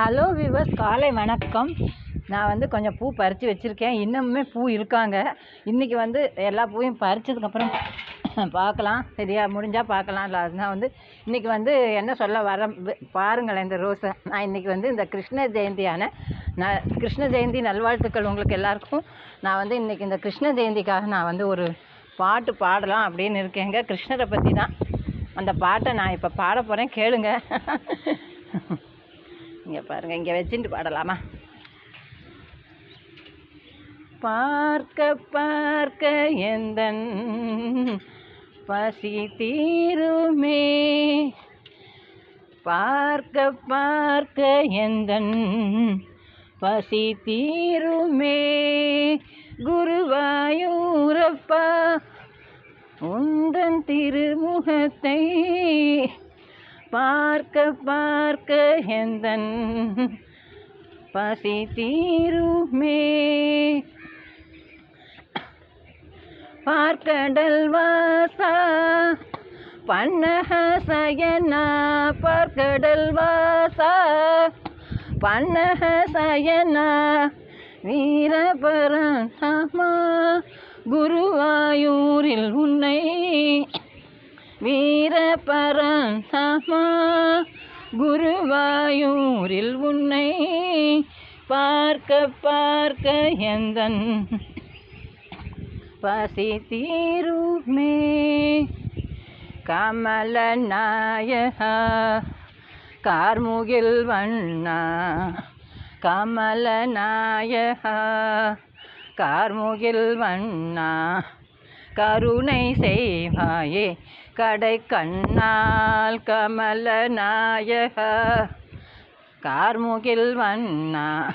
Hello viewers காலை வணக்கம். நான் வந்து கொஞ்சம் பூ பறித்து வச்சுருக்கேன். இன்னமுமே பூ இருக்காங்க. இன்றைக்கி வந்து எல்லா பூவையும் பறித்ததுக்கப்புறம் பார்க்கலாம். சரியா? முடிஞ்சால் பார்க்கலாம். இல்லை அதுதான் வந்து இன்றைக்கி வந்து என்ன சொல்ல வர பாருங்களேன் இந்த ரோஸை. நான் இன்றைக்கி வந்து இந்த கிருஷ்ண ஜெயந்தியான நான் கிருஷ்ண ஜெயந்தி நல்வாழ்த்துக்கள் உங்களுக்கு எல்லாருக்கும். நான் வந்து இன்றைக்கி இந்த கிருஷ்ண ஜெயந்திக்காக நான் வந்து ஒரு பாட்டு பாடலாம் அப்படின்னு இருக்கேங்க கிருஷ்ணரை பற்றி தான் அந்த பாட்டை நான் இப்போ பாட போகிறேன் கேளுங்க. இங்கே பாருங்கள் இங்கே வச்சுட்டு பாடலாமா? பார்க்க பார்க்க எந்தன் பசி தீருமே? பார்க்க பார்க்க எந்தன் பசி தீருமே? குருவாயூரப்பா உந்தன் திருமுகத்தை பார்க்க பார்க்க எந்தன் பசி தீருமே. பார்க்கடல் வாசா பன்னகசயனா பார்க்கடல் வாசா பன்னக சயனா வீரபரமா குருவாயூரில் உன்னை வீ வீரபரமா குருவாயூரில் உன்னை பார்க்க பார்க்க எந்தன் பசி தீருமே? கமல நாயகா கார்முகில் வண்ணா? கமல நாயகா கார்முகில் வண்ணா? கருணை செய்வாயே. கடை கண்ணால் கமல நாயக கார்முகில் வண்ணா.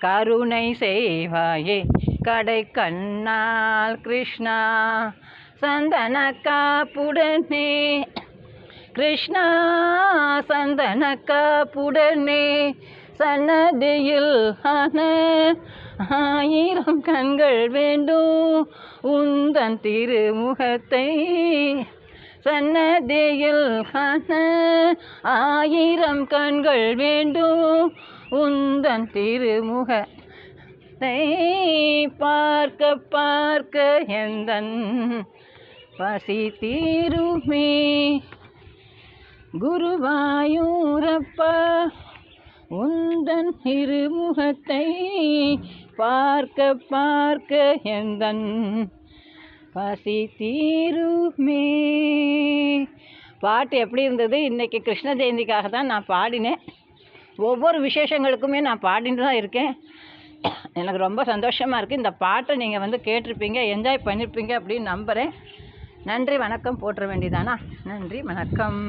கருணை செய்வாயே. கடை கண்ணால் கிருஷ்ணா. சந்தன காப்புடனே கிருஷ்ணா சந்தன காப்புடனே சன்னதியில் ஆன ஆயிரம் கண்கள் வேண்டும். உந்தன் திருமுகத்தை சன்னதியில் காண ஆயிரம் கண்கள் வேண்டும். உந்தன் திருமுக பார்க்க பார்க்க எந்தன் பசி தீருமே? குருவாயூரப்பா உந்தன் திருமுகத்தை பார்க்க பார்க்க எந்தன் பசி தீருமே. பாட்டு எப்படி இருந்தது? இன்றைக்கி கிருஷ்ண ஜெயந்திக்காக தான் நான் பாடினேன். ஒவ்வொரு விசேஷங்களுக்குமே நான் பாடிட்டு தான் இருக்கேன். எனக்கு ரொம்ப சந்தோஷமாக இருக்குது இந்த பாட்டை நீங்கள் வந்து கேட்டிருப்பீங்க என்ஜாய் பண்ணியிருப்பீங்க அப்படின்னு நம்புகிறேன் நன்றி வணக்கம் போட்டுற வேண்டியதானா? நன்றி வணக்கம்.